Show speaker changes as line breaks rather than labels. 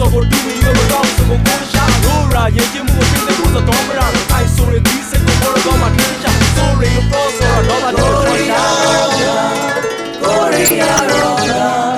စောကိုတူပြီးမကောင်းစကိုကိုရှာရိုးရာရင်ကျမှုကိုသိတဲ့ကိုသတော်မရအိုင်ဆိုရဒီစိတ်ကိုဘောတော့မှထင်ချာ sorry you pro so တော့တော့တော့
Korea, Korea, Korea.